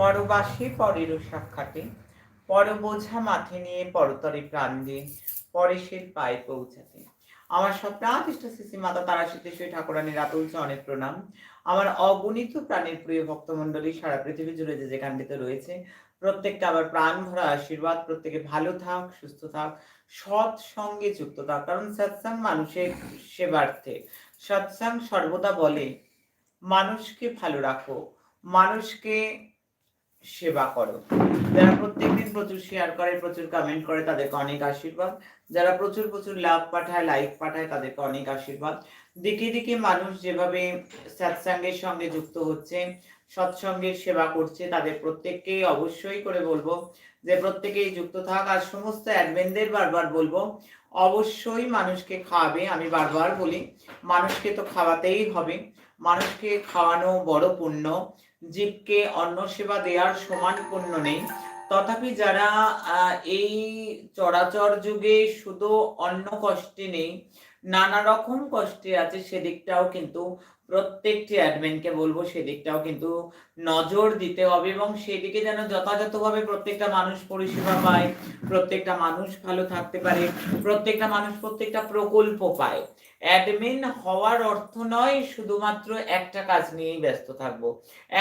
পরবাসী পরেরও সাক্ষাতে পর বোঝা মাথে নিয়ে পরতরে প্রাণ দিয়ে পরেশের পায়ে পৌঁছাতে। আমার স্বপ্নাদিষ্ট শ্রী মাতা তারা সিদ্ধেশ্বরী ঠাকুরানীর আতুলছে অনেক প্রণাম। আমার অগণিত প্রাণের প্রিয় ভক্তমণ্ডলী সারা পৃথিবী জুড়ে যে যেখানটিতে রয়েছে, প্রত্যেকটা আবার প্রাণ ভরা আশীর্বাদ, প্রত্যেকে ভালো থাক, সুস্থ থাক, সৎ সঙ্গে যুক্ত থাক। কারণ সৎসাং মানুষের সেবার্থে, সৎসাং সর্বদা বলে, মানুষকে ভালো রাখো, মানুষকে সেবা করো। যারা প্রত্যেকদিন প্রচুর শেয়ার করে, প্রচুর কমেন্ট করে, তাদেরকে অনেক আশীর্বাদ। যারা প্রচুর প্রচুর লাভ পাঠায় লাইক পাঠায়, তাদেরকে অনেক আশীর্বাদ। দিকে দিকে মানুষ যেভাবে সৎসঙ্গের সঙ্গে যুক্ত হচ্ছে, সৎসঙ্গের সেবা করছে, তাদের প্রত্যেককে অবশ্যই করে বলব যে প্রত্যেকেই যুক্ত থাক। আর সমস্ত অ্যাডভেন্টদের বারবার বলব, অবশ্যই মানুষকে খাওয়াবে আমি বারবার বলি, মানুষকে তো খাওয়াতেই হবে। মানুষকে খাওয়ানো বড় পুণ্য। জীবকে অন্ন সেবা দেওয়ার সমান পণ্য নেই। তথাপি যারা এই চরাচর যুগে শুধু অন্ন কষ্টে নেই, নানা রকম কষ্টে আছে, সেদিকটাও কিন্তু প্রত্যেকটি অ্যাডমিনকে বলব, সেদিকটাও কিন্তু নজর দিতে হবে এবং সেদিকে যেন যথাযথভাবে প্রত্যেকটা মানুষ পরিষেবা পায়, প্রত্যেকটা মানুষ ভালো থাকতে পারে, প্রত্যেকটা মানুষ প্রত্যেকটা প্রকল্প পায়। অ্যাডমিন হওয়ার অর্থ নয়, শুধুমাত্র একটা কাজ নিয়েই ব্যস্ত থাকব।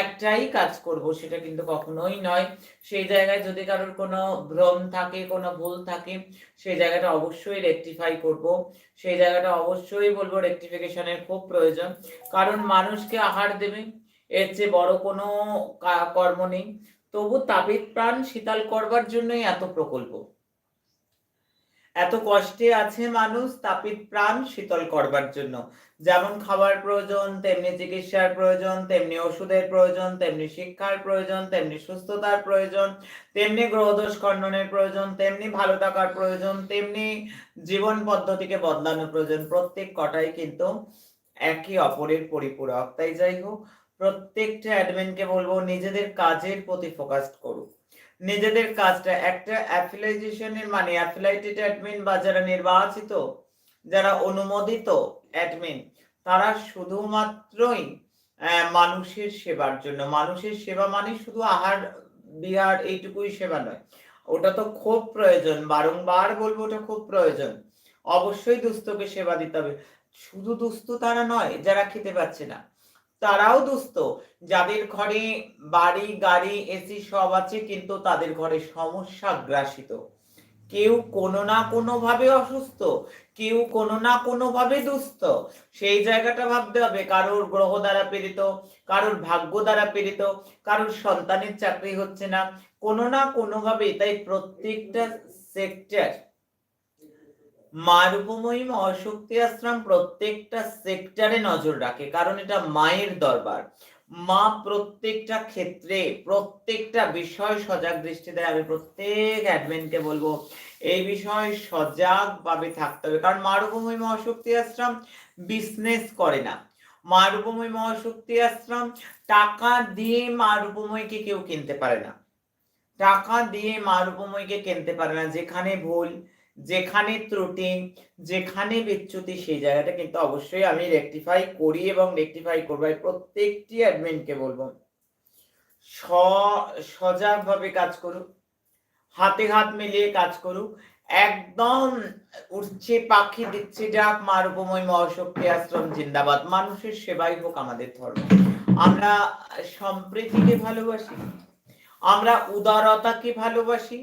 একটাই কাজ করব, সেটা কিন্তু কখনোই নয়। সেই জায়গায় যদি কারোর কোনো ভ্রম থাকে, কোনো ভুল থাকে, সেই জায়গাটা অবশ্যই রেকটিফাই করব। সেই জায়গাটা অবশ্যই বলব রেকটিফিকেশনের খুব প্রয়োজন। কারণ মানুষকে আহার দেবে, এর চেয়ে বড় কোনো কর্ম নেই। তবু তাবিদ প্রাণ শীতল করবার জন্যই এত প্রকল্প। এত কষ্টে আছে মানুষ তাপিত প্রাণ শীতল করবার জন্য। যেমন খাবার প্রয়োজন, তেমনি চিকিৎসার প্রয়োজন, তেমনি ওষুধের প্রয়োজন, তেমনি শিক্ষার প্রয়োজন, তেমনি সুস্থতার প্রয়োজন, তেমনি গ্রহদোষ খণ্ডনের প্রয়োজন, তেমনি ভালো থাকার প্রয়োজন, তেমনি জীবন পদ্ধতিকে বদলানোর প্রয়োজন। প্রত্যেক কটাই কিন্তু একে অপরের পরিপূরক। তাই যাই হোক, প্রত্যেকটা অ্যাডমিনকে বলব, নিজেদের কাজের প্রতি ফোকাস করুক। নিজেদের কাজটা। একটা অ্যাফিলাইজেশনের মানে অ্যাফিলাইটেড অ্যাডমিন বা যারা নির্বাচিত, যারা অনুমোদিত অ্যাডমিন তারা শুধুমাত্রই মানুষের সেবার জন্য। মানুষের সেবা মানে শুধু আহার, বিহার এইটুকুই সেবা নয়। ওটা তো খুব প্রয়োজন। বারংবার বলব ওটা খুব প্রয়োজন। অবশ্যই দুস্থকে সেবা দিতে হবে। শুধু দুস্থ তারা নয়, যারা খেতে পাচ্ছে না। তারাও দুস্থ। যাদের ঘরে বাড়ি, গাড়ি, এসি সব আছে, কিন্তু তাদের ঘরে সমস্যা গ্রাসিত। কেউ কোনো না কোনো ভাবে অসুস্থ, কেউ কোনো না কোনো ভাবে দুস্থ। সেই জায়গাটা ভাবতে হবে, কারোর গ্রহ দ্বারা পীড়িত, কারোর ভাগ্য দ্বারা পীড়িত, কারোর সন্তানের চাকরি হচ্ছে না। কোনো না কোনোভাবে তাই প্রত্যেকটা সেক্টর মা রূপময়ী অশক্তি আশ্রম প্রত্যেকটা সেক্টরে নজর রাখে, কারণ এটা মায়ের দরবার। মা প্রত্যেকটা ক্ষেত্রে, প্রত্যেকটা বিষয় সজাগ দৃষ্টি দেয়। আমি প্রত্যেক অ্যাডমিনকে বলব, এই বিষয়ে সজাগ ভাবে থাকতে হবে। কারণ মা রূপময়ী মহাশক্তি আশ্রম বিজনেস করে না। মা রূপময়ী মহাশক্তি আশ্রম টাকা দিয়ে মা রূপময়ীকে কেউ কিনতে পারে না। টাকা দিয়ে মা রূপময়ীকে কিনতে পারে না। যেখানে ভুল যেখানে ত্রুটি, যেখানে বিচ্যুতি, সেই জায়গাটা কিন্তু অবশ্যই আমি রেকটিফাই করি এবং রেকটিফাই করব। প্রত্যেকটি অ্যাডমিনকে বলব সজাগভাবে কাজ করুক, হাতে হাত মিলিয়ে কাজ করুক, একদম উঠছে পাখি দিচ্ছে ডাক মার উপময় মহাশক্তি আশ্রম, জিন্দাবাদ। মানুষের সেবাই হোক আমাদের ধর্ম। আমরা সম্প্রীতিকে ভালোবাসি, আমরা উদারতাকে ভালোবাসি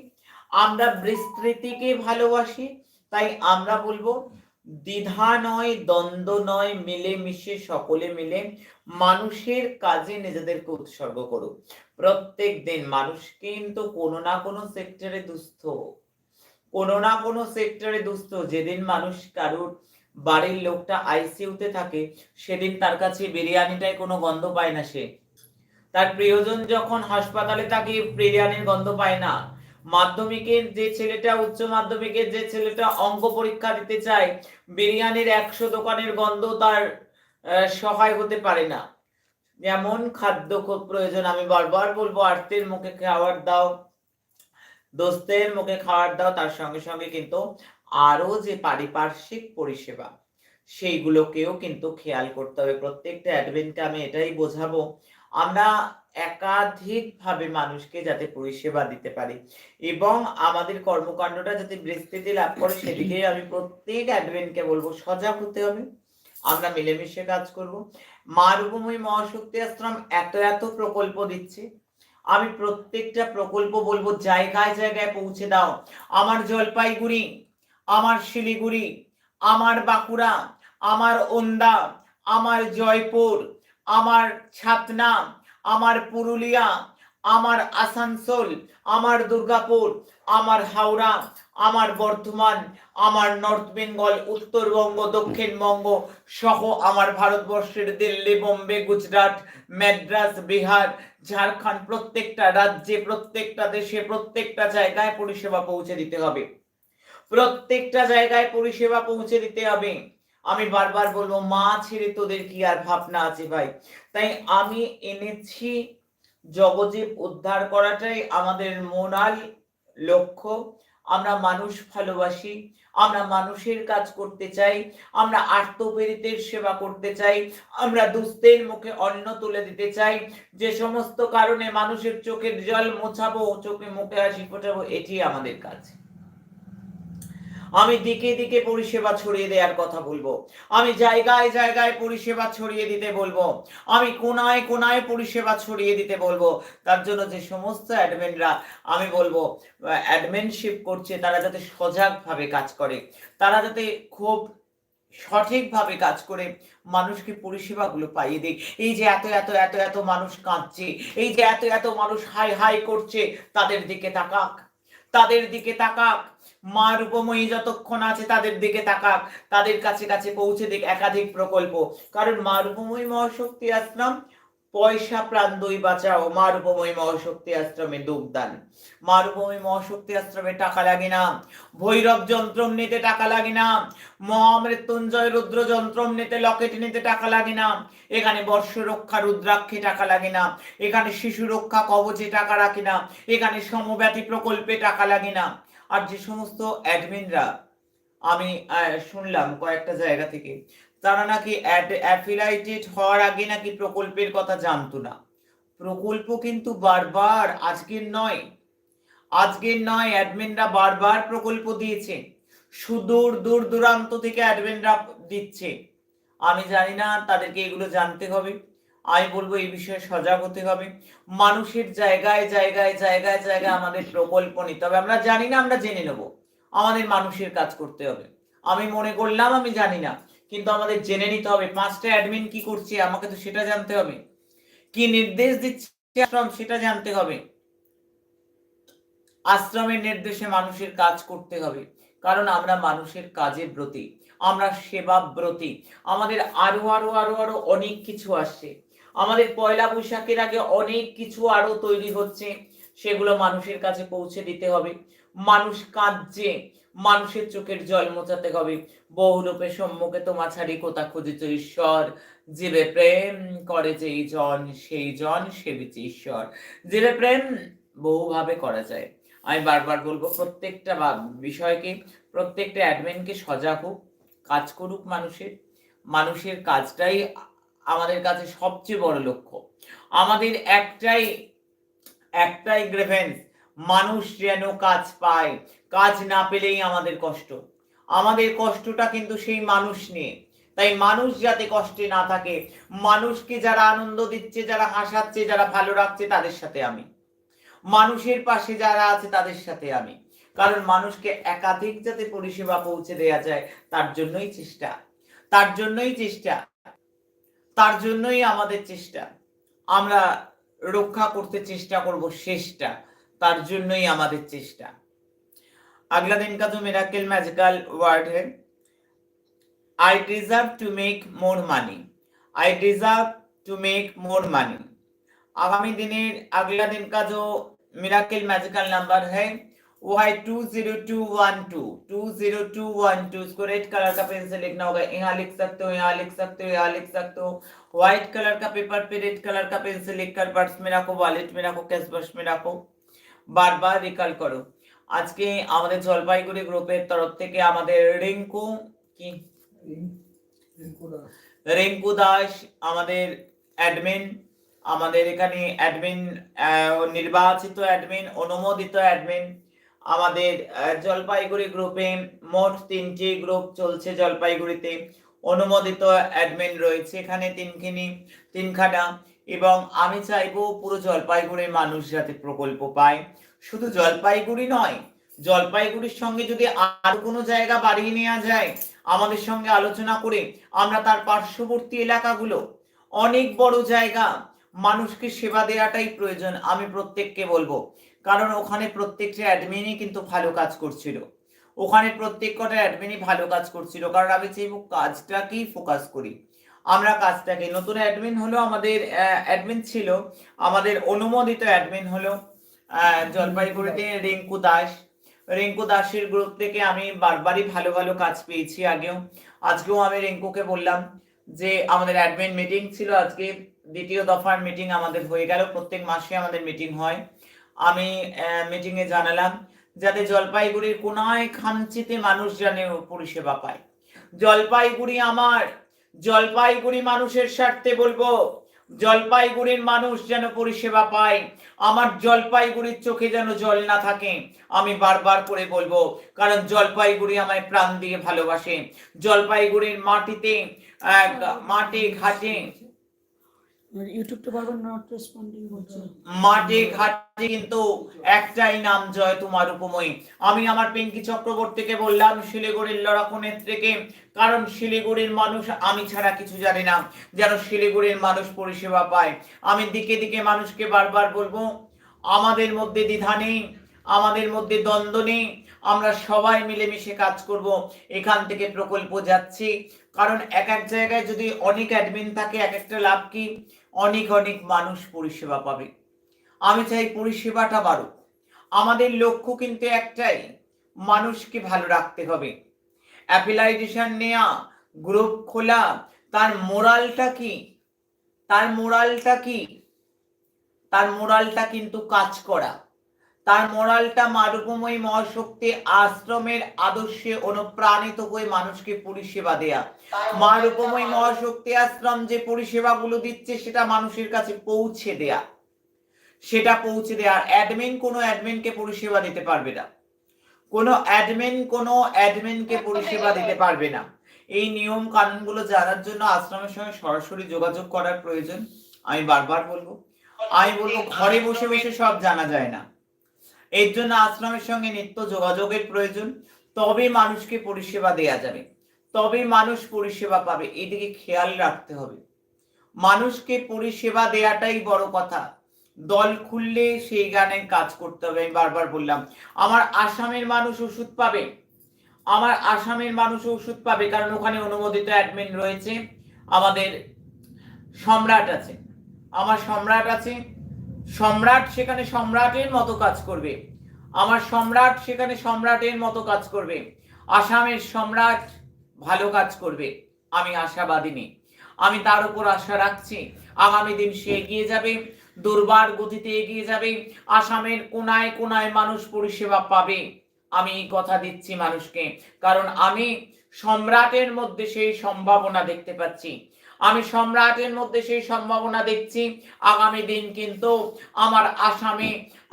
আমরা বিস্তৃতিকে ভালোবাসি, তাই আমরা বলব, দ্বিধা নয়, দ্বন্দ্ব নয় মিলে মিশে সকলে মিলে মানুষের কাজে নিজেদেরকে উৎসর্গ করুক। প্রত্যেক দিন মানুষ কিন্তু কোনো না কোনো সেক্টরে দুস্থ। কোনো না কোনো সেক্টরে দুস্থ। যেদিন মানুষ কারোর বাড়ির লোকটা আইসিইউতে থাকে, সেদিন তার কাছে বিরিয়ানিটাই কোনো গন্ধ পায় না সে। তার প্রিয়জন যখন হাসপাতালে থাকে, বিরিয়ানির গন্ধ পায় না। মাধ্যমিকের যে ছেলেটা, উচ্চ মাধ্যমিকের যে ছেলেটা অঙ্ক পরীক্ষা দিতে চায়, বিরিয়ানির একশো দোকানের গন্ধ তার সহায় হতে পারে না। যেমন খাদ্য খুব প্রয়োজন, আমি বারবার বলব আর্তের মুখে খাবার দাও, দোস্তের মুখে খাবার দাও, তার সঙ্গে সঙ্গে কিন্তু আরও যে পারিপার্শ্বিক পরিষেবা, সেইগুলোকেও কিন্তু খেয়াল করতে হবে। প্রত্যেকটা অ্যাডভেন্টকে আমি এটাই বোঝাবো, আমরা একাধিকভাবে মানুষকে যাতে পরিষেবা দিতে পারি। এবং আমাদের কর্মকাণ্ডটা যাতে বিস্তৃতি লাভ করে, সেদিকেই আমি প্রত্যেক অ্যাডমিনকে বলব, সজাগ হতে হবে। আমরা মিলেমিশে কাজ করব। মা রূপময়ী মহাশক্তি আশ্রম এত এত প্রকল্প দিচ্ছে। আমি প্রত্যেকটা প্রকল্প বলব, জায়গায় জায়গায় পৌঁছে দাও। আমার জলপাইগুড়ি, আমার শিলিগুড়ি, আমার বাঁকুড়া, আমার ওন্দা, আমার জয়পুর, আমার ছাতনা আমার পুরুলিয়া, আমার আসানসোল, আমার দুর্গাপুর, আমার হাওড়া, আমার বর্ধমান, আমার নর্থ বেঙ্গল, উত্তরবঙ্গ, দক্ষিণবঙ্গ সহ আমার ভারতবর্ষের দিল্লি, বোম্বে, গুজরাট, মাদ্রাস, বিহার, ঝাড়খণ্ড প্রত্যেকটা রাজ্যে, প্রত্যেকটা দেশে, প্রত্যেকটা জায়গায় পরিষেবা পৌঁছে দিতে হবে। প্রত্যেকটা জায়গায় পরিষেবা পৌঁছে দিতে হবে। আমি বারবার বলব, মা ছেড়ে তোদের কি আর ভাবনা আছে ভাই? তাই আমি এনেছি জগজীব উদ্ধার করাটাই আমাদের মোনাল লক্ষ্য। আমরা মানুষ ভালোবাসি, আমরা মানুষের কাজ করতে চাই, আমরা আত্মপীড়িতের সেবা করতে চাই, আমরা দুস্থের মুখে অন্ন তুলে দিতে চাই। যে সমস্ত কারণে মানুষের চোখের জল মোছাবো, চোখে মুখে হাসি ফোটাবো, এটি আমাদের কাজ। আমি দিকে দিকে পরিষেবা ছড়িয়ে দেওয়ার কথা বলব। আমি জায়গায় জায়গায় পরিষেবা ছড়িয়ে দিতে বলব। আমি কোনায় কোনায় পরিষেবা ছড়িয়ে দিতে বলব। তার জন্য যে সমস্ত অ্যাডমিনরা আমি বলব অ্যাডমিনশিপ করছে, তারা যাতে সজাগভাবে কাজ করে। তারা যাতে খুব সঠিকভাবে কাজ করে। মানুষকে পরিষেবাগুলো পাইয়ে দিক এই যে এত এত এত এত মানুষ কাঁদছে, এই যে এত এত মানুষ হাই হাই করছে, তাদের দিকে তাকাক। তাদের দিকে তাকাক। মা রূপময়ী যতক্ষণ আছে তাদের দিকে তাকাক, তাদের কাছে কাছে পৌঁছে দিক একাধিক প্রকল্প। কারণ মা রূপময়ী মহাশক্তি আশ্রম, পয়সা প্রাণ দই বাঁচাও মা রূপময়ী মহাশক্তি আশ্রমে যোগদান মা রূপময়ী মহাশক্তি আশ্রমে টাকা লাগে না, ভৈরব যন্ত্রম নিতে টাকা লাগে না, মহামৃত্যুঞ্জয় রুদ্র যন্ত্রম নিতে লকেট নিতে টাকা লাগে না, এখানে বর্ষ রক্ষা, রুদ্রাক্ষে টাকা লাগে না, এখানে শিশু রক্ষা কবচে টাকা রাখে না, এখানে সমব্যাপী প্রকল্পে টাকা লাগে না। আর যে সমস্ত অ্যাডমিনরা আমি শুনলাম কয়েকটা জায়গা থেকে, তারা নাকি অ্যাফিলাইটেড হওয়ার আগে নাকি প্রকল্পের কথা জানতো না। প্রকল্প কিন্তু বারবার আজকের নয়। আজকের নয় অ্যাডমিনরা বারবার প্রকল্প দিয়েছে। সুদূর, দূর দূরান্ত থেকে অ্যাডমিনরা দিচ্ছে। আমি জানি না তাদেরকে এগুলো জানতে হবে। আমি বলব এই বিষয়ে সজাগ হতে হবে। মানুষের জায়গায় জায়গায় জায়গায় জায়গায় আমাদের প্রকল্প নিতে হবে। আমরা জানি না, আমরা জেনে নেব। আমাদের মানুষের কাজ করতে হবে। আমি মনে করলাম, আমি জানি না। কিন্তু আমাদের জেনে নিতে হবে। পাঁচটা অ্যাডমিন কি করছে? আমাকে তো সেটা জানতে হবে। কি নির্দেশ দিচ্ছে আশ্রম, সেটা জানতে হবে। আশ্রমের নির্দেশে মানুষের কাজ করতে হবে। কারণ আমরা মানুষের কাজের ব্রতী। আমরা সেবা ব্রতী আমাদের আরও আরও আরও আরও অনেক কিছু আসছে। আমাদের পয়লা বৈশাখের আগে অনেক কিছু আরও তৈরি হচ্ছে, সেগুলো মানুষের কাছে পৌঁছে দিতে হবে। মানুষ কাঁদছে, মানুষের চোখের জল মোচাতে হবে। বহুরূপে সম্মুখে তোমা ছাড়ি কোথা খুঁজেছ, ঈশ্বর? জীবে প্রেম করে যেই জন, সেই জন সেবিছে ঈশ্বর। জীবে প্রেম বহুভাবে করা যায়। আমি বারবার বলব, প্রত্যেকটা বিষয়কে, প্রত্যেকটা অ্যাডমিনকে সজাগ হোক, কাজ করুক মানুষের। মানুষের কাজটাই আমাদের কাছে সবচেয়ে বড় লক্ষ্য। আমাদের একটাই একটাই গ্রেভেন্স মানুষ যেন কাজ পায়। কাজ না পেলেই আমাদের কষ্ট। আমাদের কষ্টটা কিন্তু সেই মানুষ নিয়ে। তাই মানুষ যাতে কষ্টে না থাকে, মানুষকে যারা আনন্দ দিচ্ছে, যারা হাসাচ্ছে, যারা ভালো রাখছে, তাদের সাথে আমি। মানুষের পাশে যারা আছে, তাদের সাথে আমি। কারণ মানুষকে একাধিক যাতে পরিষেবা পৌঁছে দেয়া যায়, তার জন্যই চেষ্টা। তার জন্যই চেষ্টা। তার জন্যই আমাদের চেষ্টা। আমরা রক্ষা করতে চেষ্টা করব শেষটা। তার জন্যই আমাদের চেষ্টা। আগলা দিন কাজ miracle magical word I deserve to make more money I deserve to make more money আগামী দিনের আগলা দিন কাজ মেরাকেল ম্যাজিক্যাল নাম্বার হ্যাঁ वो है two zero two one two two zero two one two इसको रेड कलर का पेन से लिखना होगा यहाँ लिख सकते हो यहाँ लिख सकते हो यहाँ लिख सकते हो व्हाइट कलर का पेपर पे रेड कलर का पेन से लिखकर पर्स में रखो वॉलेट में रखो कैश बॉक्स में रखो বারবার রিকল করো আজকে আমাদের জলপাইগুড়ি গ্রুপের তরফ থেকে আমাদের রিঙ্কু কি রিঙ্কু দাস আমাদের অ্যাডমিন আমাদের এখানে অ্যাডমিন নির্বাচিত অ্যাডমিন অনুমোদিত অ্যাডমিন আমাদের জলপাইগুড়ি গ্রুপে মোট তিনটি গ্রুপ চলছে জলপাইগুড়িতে। অনুমোদিত অ্যাডমিন রয়েছে এখানে তিনখিনি, তিনখানা। এবং আমি চাইব পুরো জলপাইগুড়ির মানুষ যাতে প্রকল্প পায়। শুধু জলপাইগুড়ি নয়, জলপাইগুড়ির সঙ্গে যদি আর কোনো জায়গা বাড়িয়ে নেওয়া যায়, আমাদের সঙ্গে আলোচনা করে আমরা তার পার্শ্ববর্তী এলাকাগুলো, অনেক বড় জায়গা, মানুষকে সেবা দেওয়াটাই প্রয়োজন, আমি প্রত্যেককে বলব। কারণ ওখানে প্রত্যেকটা অ্যাডমিনই কিন্তু ভালো কাজ করছিল। ওখানে প্রত্যেক কটা অ্যাডমিনই ভালো কাজ করছিল, কারণ আমি চাইব কাজটাকেই ফোকাস করি। আমরা কাজটাকে, নতুন অ্যাডমিন হলো আমাদের অ্যাডমিন ছিল, আমাদের অনুমোদিত অ্যাডমিন হলো জলপাইগুড়িতে রিঙ্কু দাস। রিঙ্কু দাসের গ্রুপ থেকে আমি বারবারই ভালো ভালো কাজ পেয়েছি আগেও। আজকেও আমি রিঙ্কুকে বললাম যে, আমাদের অ্যাডমিন মিটিং ছিল আজকে, দ্বিতীয় দফার মিটিং আমাদের হয়ে গেল, প্রত্যেক মাসে আমাদের মিটিং হয়। আমি মিটিং এ জানালাম যাতে জলপাইগুড়ির কোনায় খামচিতে মানুষ জানে পরিষেবা পায়। জলপাইগুড়ি আমার, জলপাইগুড়ি মানুষের স্বার্থে বলব, জলপাইগুড়ির মানুষ যেন পরিষেবা পায়, আমার জলপাইগুড়ির চোখে যেন জল না থাকে, আমি বারবার করে বলব, কারণ জলপাইগুড়ি আমায় প্রাণ দিয়ে ভালোবাসে। জলপাইগুড়ির মাটিতে মাঠে ঘাটে ইউটিউবটা ঘাটে কিন্তু একটাই নাম জয় তোমার উপময়ী। আমি আমার পিঙ্কি চক্রবর্তীকে বললাম, শিলিগুড়ির লড়াকু নেত্রীকে, কারণ শিলিগুড়ির মানুষ আমি ছাড়া কিছু জানি না। যেন শিলিগুড়ির মানুষ পরিষেবা পায়। আমি দিকে দিকে মানুষকে বারবার বলব, আমাদের মধ্যে দ্বিধা নেই, আমাদের মধ্যে দ্বন্দ্ব নেই, আমরা সবাই মিলেমিশে কাজ করব। এখান থেকে প্রকল্প যাচ্ছি। কারণ এক এক জায়গায় যদি অনেক অ্যাডমিন থাকে, এক একটা লাভ কি? অনেক অনেক মানুষ পরিষেবা পাবে। আমি চাই পরিষেবাটা বাড়ুক। আমাদের লক্ষ্য কিন্তু একটাই, মানুষকে ভালো রাখতে হবে। অ্যাপ্লাইজেশন নেয়া, গ্রুপ খোলা, তার মোরালটা কি? তার মোরালটা কি? তার মোরালটা কিন্তু কাজ করা। তার মোরালটা মারুপময়ী মহাশক্তি আশ্রমের আদর্শে অনুপ্রাণিত হয়ে মানুষকে পরিষেবা দেয়া। মারুপময় মহাশক্তি আশ্রম যে পরিষেবাগুলো দিচ্ছে সেটা মানুষের কাছে পৌঁছে দেয়া। সেটা পৌঁছে দেয়া। অ্যাডমিন কোনো অ্যাডমিনকে পরিষেবা দিতে পারবে না। কোনো অ্যাডমিন কোনো অ্যাডমিনকে পরিষেবা দিতে পারবে না। এই নিয়ম কানুনগুলো জানার জন্য আশ্রমের সঙ্গে সরাসরি যোগাযোগ করার প্রয়োজন। আমি বারবার বলব। আমি বলব ঘরে বসে বসে সব জানা যায় না। এর জন্য আশ্রমের সঙ্গে নিত্য যোগাযোগের প্রয়োজন। তবে মানুষকে পরিষেবা দেয়া যাবে। তবে মানুষ পরিষেবা পাবে। এদিকে খেয়াল রাখতে হবে। মানুষকে পরিষেবা দেয়াটাই বড় কথা। দল খুললে সেই গানে কাজ করতে হবে। আমি বারবার বললাম, আমার আসামের মানুষ ওষুধ পাবে। আমার আসামের মানুষ ওষুধ পাবে। কারণ ওখানে অনুমোদিত অ্যাডমিন রয়েছে। আমাদের সম্রাট আছে। আমার সম্রাট আছে। সম্রাট সেখানে সম্রাটের মতো কাজ করবে। আমার সম্রাট সেখানে সম্রাটের মতো কাজ করবে। আসামের সম্রাট ভালো কাজ করবে। আমি আশাবাদী নেই। আমি তার উপর আশা রাখছি। আগামী দিন সে এগিয়ে যাবে। দুর্বার গতিতে এগিয়ে যাবে। আসামের কোনায় কোনায় মানুষ পরিষেবা পাবে। আমি এই কথা দিচ্ছি মানুষকে। কারণ আমি সম্রাটের মধ্যে সেই সম্ভাবনা দেখতে পাচ্ছি। আমি সম্রাটের মধ্যে সেই সম্ভাবনা দেখছি। আগামী দিন কিন্তু আমার আসামে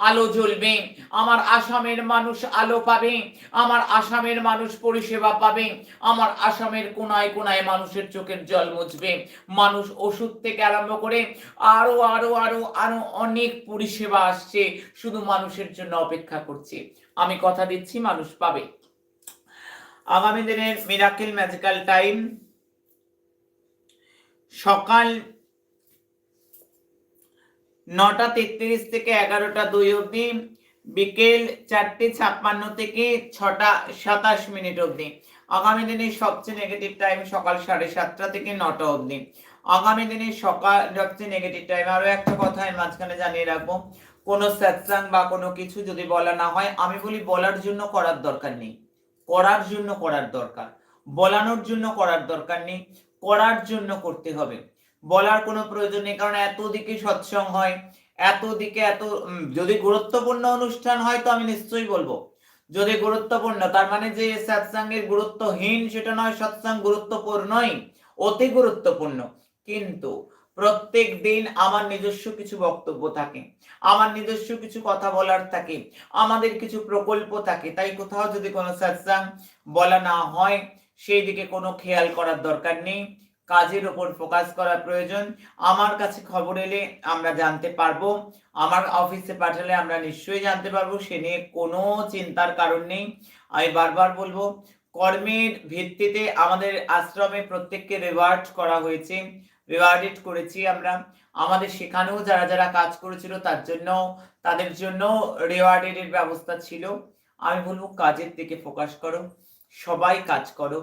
আলো জ্বলবে, আমার আসামের মানুষ আলো পাবে, আমার আসামের মানুষ পরিষেবা পাবে, আমার আসামের কোনায় কোনায় মানুষের চোখের জল মুছবে। মানুষ ওষুধ থেকে আরম্ভ করে আরও আরও আরও আরও অনেক পরিষেবা আসছে, শুধু মানুষের জন্য অপেক্ষা করছে। আমি কথা দিচ্ছি, মানুষ পাবে। আগামী দিনের মিরাকেল ম্যাজিক্যাল টাইম সকাল নটা তেত্রিশ থেকে এগারোটা দুই অবধি, বিকেল চারটে ছাপ্পান্ন থেকে ছটা সাতাশ মিনিট অবধি। আগামী দিনের সবচেয়ে নেগেটিভ টাইম সকাল সাড়ে সাতটা থেকে নটা অবধি। আগামী দিনে সকাল সবচেয়ে নেগেটিভ টাইম আরও একটা কথা আমি মাঝখানে জানিয়ে রাখব। কোনো সৎসাং বা কোনো কিছু যদি বলা না হয়, আমি বলি বলার জন্য করার দরকার নেই। করার জন্য করার দরকার। বলানোর জন্য করার দরকার নেই। করার জন্য করতে হবে। বলার কোনো প্রয়োজন নেই, কারণ এত দিকে সৎসং হয়, এত দিকে এত যদি গুরুত্বপূর্ণ অনুষ্ঠান হয় তো আমি নিশ্চয়ই বলব। যদি গুরুত্বপূর্ণ, তার মানে যে সৎসঙ্গের গুরুত্বহীন সেটা নয় সৎসঙ্গ গুরুত্বপূর্ণই অতি গুরুত্বপূর্ণ। কিন্তু প্রত্যেক দিন আমার নিজস্ব কিছু বক্তব্য থাকে, আমার নিজস্ব কিছু কথা বলার থাকে, আমাদের কিছু প্রকল্প থাকে, তাই কোথাও যদি কোনো সৎসাং বলা না হয় সেই দিকে কোনো খেয়াল করার দরকার নেই। কাজের ওপর ফোকাস করা প্রয়োজন। আমার কাছে খবর এলে আমরা জানতে পারব। আমার অফিসে পাঠালে আমরা নিশ্চয়ই জানতে পারব। সে নিয়ে কোনো চিন্তার কারণ নেই। আমি বারবার বলব, কর্মের ভিত্তিতে আমাদের আশ্রমে প্রত্যেককে রিওয়ার্ড করা হয়েছে। রিওয়ার্ডেড করেছি আমরা। আমাদের সেখানেও যারা যারা কাজ করেছিল তার জন্য তাদের জন্য রিওয়ার্ডেডের ব্যবস্থা ছিল। আমি বলব, কাজের দিকে ফোকাস করো। সবাই কাজ করো।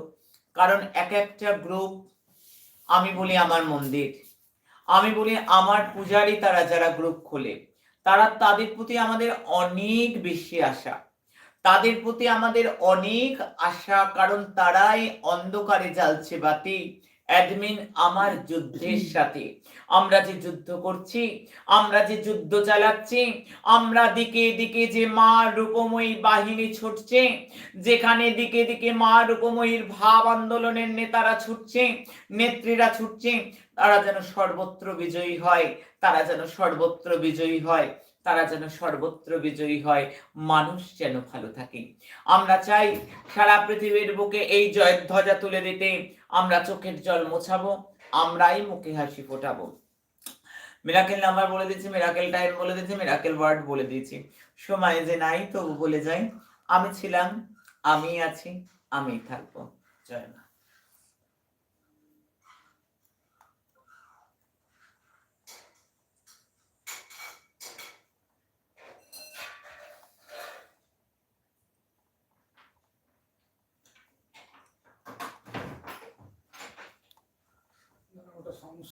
কারণ এক একটা গ্রুপ আমি বলি আমার মন্দির, আমি বলি আমার পূজারি তারা যারা গ্রুপ খোলে, তারা তাদের প্রতি আমাদের অনেক বেশি আশা। তাদের প্রতি আমাদের অনেক আশা, কারণ তারাই অন্ধকারে জ্বালছে বাতি। অ্যাডমিন আমার যুদ্ধের সাথে। আমরা যে যুদ্ধ করছি, আমরা যে যুদ্ধ চালাচ্ছি, আমরা দিকে দিকে যে মা রূপময়ী বাহিনী ছুটছে, যেখানে দিকে দিকে মা রূপময়ীর ভাব আন্দোলনের নেতারা ছুটছে, নেত্রীরা ছুটছে, তারা যেন সর্বত্র বিজয়ী হয়, তারা যেন সর্বত্র বিজয়ী হয়, তারা যেন সর্বত্র বিজয়ী হয়, মানুষ যেন ভালো থাকে। আমরা চাই সারা পৃথিবীর বুকে এই জয়ের ধ্বজা তুলে দিতে আমরা চোখের জল মোছাবো, আমরাই মুখে হাসি ফোটাবো। মিরাকেল নাম্বার বলে দিয়েছি মিরাকেল টাইম বলে দিয়েছি মিরাকেল ওয়ার্ড বলে দিয়েছি। সময় যে নাই তবু বলে যাই, আমি ছিলাম আমি আছি আমি থাকব। জয়